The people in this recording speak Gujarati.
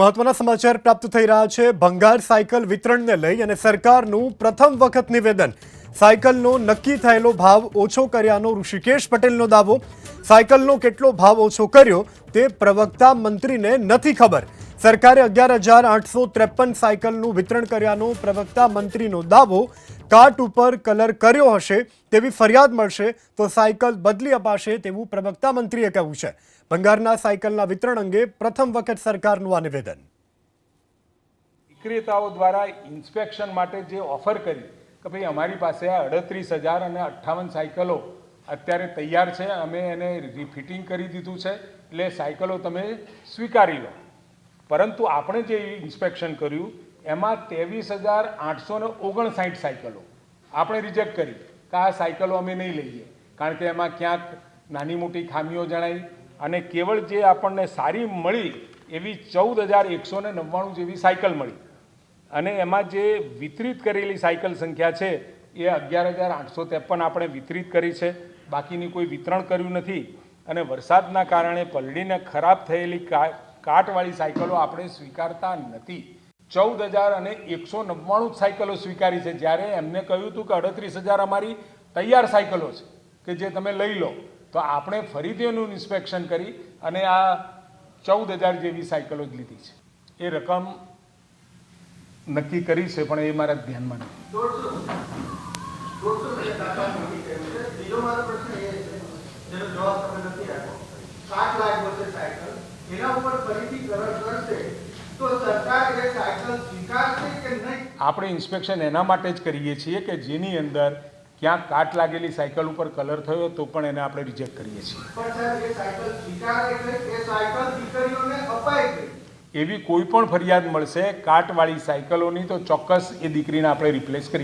મહત્વના સમાચાર પ્રાપ્ત થઈ રહ્યા છે. ભંગાર સાયકલ વિતરણને લઈ અને સરકારનું પ્રથમ વખત નિવેદન. સાયકલનો નક્કી થયેલો ભાવ ઓછો કર્યાનો ઋષિકેશ પટેલનો દાવો. સાયકલનો કેટલો ભાવ ઓછો કર્યો તે પ્રવક્તા મંત્રીને નથી ખબર. સરકારે અગિયાર હજાર આઠસો ત્રેપન સાયકલનું વિતરણ કર્યાનો પ્રવક્તા મંત્રીનો દાવો. કાર્ટ ઉપર કલર કર્યો હશે તેવી ફરિયાદ મળશે તો સાયકલ બદલી અપાશે તેવું પ્રવક્તા મંત્રીએ કહ્યું છે. ભંગારના સાયકલના વિતરણ અંગે પ્રથમ વખત સરકારનું આ નિવેદન. વિક્રેતાઓ દ્વારા ઇન્સ્પેક્શન માટે જે ઓફર કરી કે ભાઈ અમારી પાસે આ અડત્રીસ હજાર અને અઠ્ઠાવન સાયકલો અત્યારે તૈયાર છે, અમે એને રિફિટિંગ કરી દીધું છે, એટલે સાયકલો તમે સ્વીકારી લો. પરંતુ આપણે જે ઇન્સ્પેક્શન કર્યું એમાં ત્રેવીસ હજાર આઠસો ને ઓગણસાઠ સાયકલો. આપણે રિજેક્ટ કરી કે આ સાયકલો અમે નહીં લઈએ. કારણ કે એમાં ક્યાંક નાની મોટી ખામીઓ જણાઈ અને કેવળ જે આપણને સારી મળી એવી ચૌદ હજાર એકસો ને નવ્વાણું જેવી સાયકલ મળી. અને એમાં જે વિતરિત કરેલી સાયકલ સંખ્યા છે એ અગિયાર હજાર આઠસો ત્રેપન આપણે વિતરિત કરી છે. બાકીની કોઈ વિતરણ કર્યું નથી. અને વરસાદના કારણે પલળીને ખરાબ થયેલી કાટવાળી સાયકલો આપણે સ્વીકારતા નથી. ચૌદ હજાર અને એકસો નવ્વાણું સાયકલો સ્વીકારી છે. જ્યારે એમને કહ્યું હતું કે અડત્રીસ હજાર અમારી તૈયાર સાયકલો છે, કે જે તમે લઈ લો. તો આપણે ફરીથી એનું ઇન્સ્પેક્શન કરી અને આ ચૌદ હજાર જેવી સાયકલો જ લીધી છે. એ રકમ નક્કી કરી છે, પણ એ મારા ધ્યાનમાં નથી. સાયકલ, એના ઉપર ફરીથી કરશે તો સરકાર એ સાયકલ સ્વીકારશે કે નહીં આપણે ઇન્સ્પેક્શન એના માટે જ કરીએ છીએ કે જેની અંદર ક્યાંક કાટ લાગેલી સાયકલ ઉપર કલર થયો તો પણ એને આપણે રિજેક્ટ કરીએ છીએ. એવી કોઈ પણ ફરિયાદ મળશે કાટવાળી સાયકલોની તો ચોક્કસ એ દીકરીને આપણે રિપ્લેસ કરી